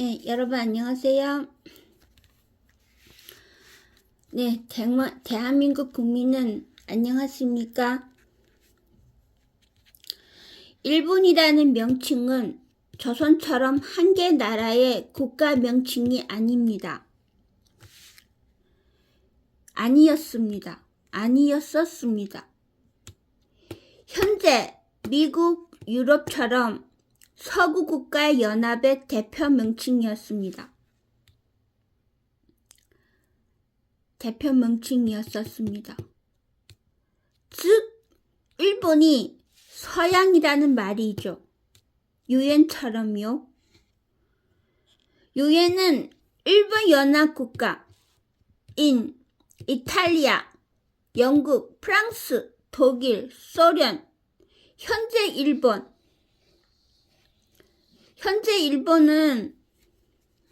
네, 여러분 안녕하세요. 네, 대만, 대한민국 국민은 안녕하십니까? 일본이라는 명칭은 조선처럼 한 개 나라의 국가 명칭이 아닙니다. 아니었습니다. 아니었었습니다. 현재 미국, 유럽처럼 서구 국가 연합의 대표 명칭이었습니다. 대표 명칭이었었습니다. 즉, 일본이 서양이라는 말이죠. 유엔처럼요. 유엔은 일본 연합국가, 인, 이탈리아, 영국, 프랑스, 독일, 소련, 현재 일본, 현재 일본은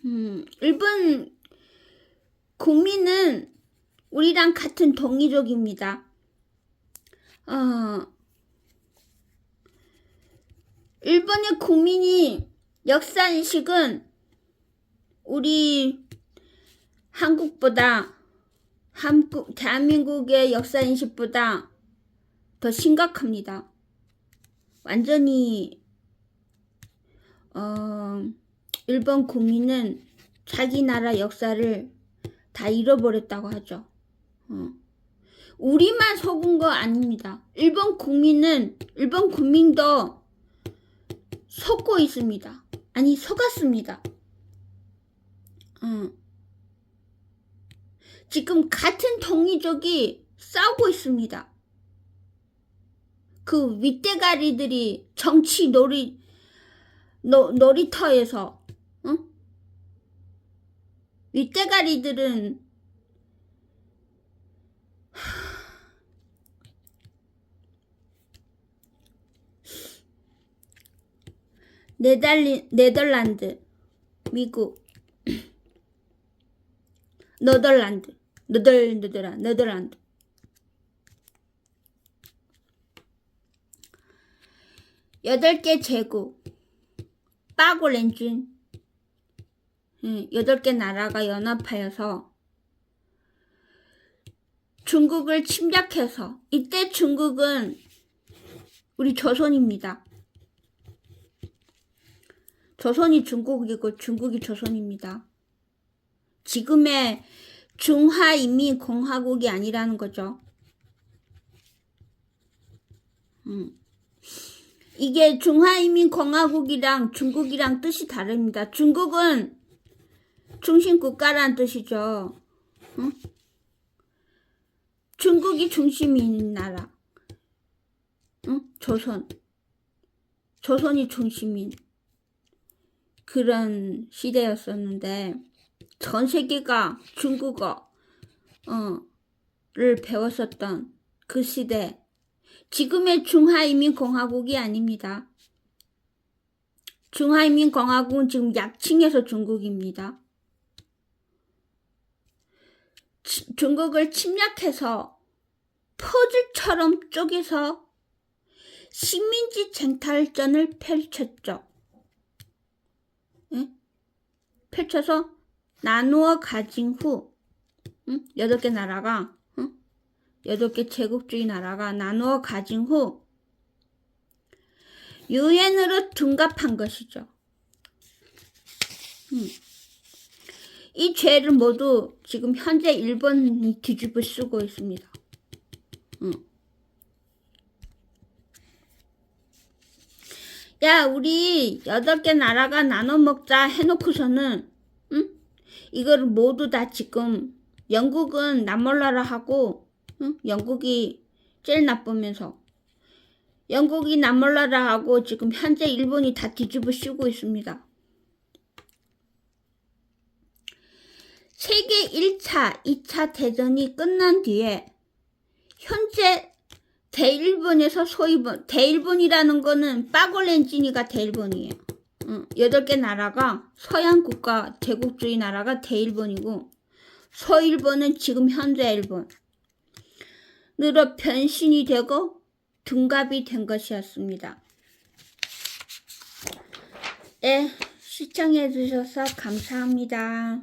음, 일본 국민은 우리랑 같은 동이족입니다. 어, 일본의 국민이 역사 인식은 우리 한국보다 한국 대한민국의 역사 인식보다 더 심각합니다. 완전히 어, 일본 국민은 자기 나라 역사를 다 잃어버렸다고 하죠. 어. 우리만 속은 거 아닙니다. 일본 국민은 일본 국민도 속고 있습니다. 아니 속았습니다. 어. 지금 같은 동이족이 싸우고 있습니다. 그 윗대가리들이 정치 놀이 노, 놀이터에서 어? 윗대가리들은 네달리, 네덜란드, 미국, 너덜란드, 너덜, 너덜, 네덜란드. 여덟 개 제국, 빠고렌준, 예, 여덟 개 나라가 연합하여서 중국을 침략해서 이때 중국은 우리 조선입니다. 조선이 중국이고 중국이 조선입니다. 지금의 중화인민공화국이 아니라는 거죠. 음. 이게 중화인민공화국이랑 중국이랑 뜻이 다릅니다. 중국은 중심국가란 뜻이죠. 응? 중국이 중심인 나라. 응? 조선. 조선이 중심인 그런 시대였었는데 전 세계가 중국어를 배웠었던 그 시대. 지금의 중화인민공화국이 아닙니다. 중화인민공화국은 지금 약칭해서 중국입니다. 치, 중국을 침략해서 퍼즐처럼 쪼개서 식민지 쟁탈전을 펼쳤죠. 응? 펼쳐서 나누어 가진 후 여덟 개 나라가 여덟 개 제국주의 나라가 나누어 가진 후 유엔으로 둔갑한 것이죠. 음. 이 죄를 모두 지금 현재 일본이 뒤집어 쓰고 있습니다. 음. 야, 우리 여덟 개 나라가 나눠 먹자 해놓고서는, 응? 이거를 모두 다 지금 영국은 남몰라라 하고, 응? 영국이 제일 나쁘면서, 영국이 남몰라라 하고 지금 현재 일본이 다 뒤집어 씌우고 있습니다. 세계 1차, 2차 대전이 끝난 뒤에 현재 대일본에서 소위 대일본이라는 거는 빠골렌지니가 대일본이에요. 여덟 개 나라가 서양 국가 제국주의 나라가 대일본이고 서일본은 지금 현재 일본 으로 변신이 되고 둔갑이 된 것이었습니다. 예, 시청해주셔서 감사합니다.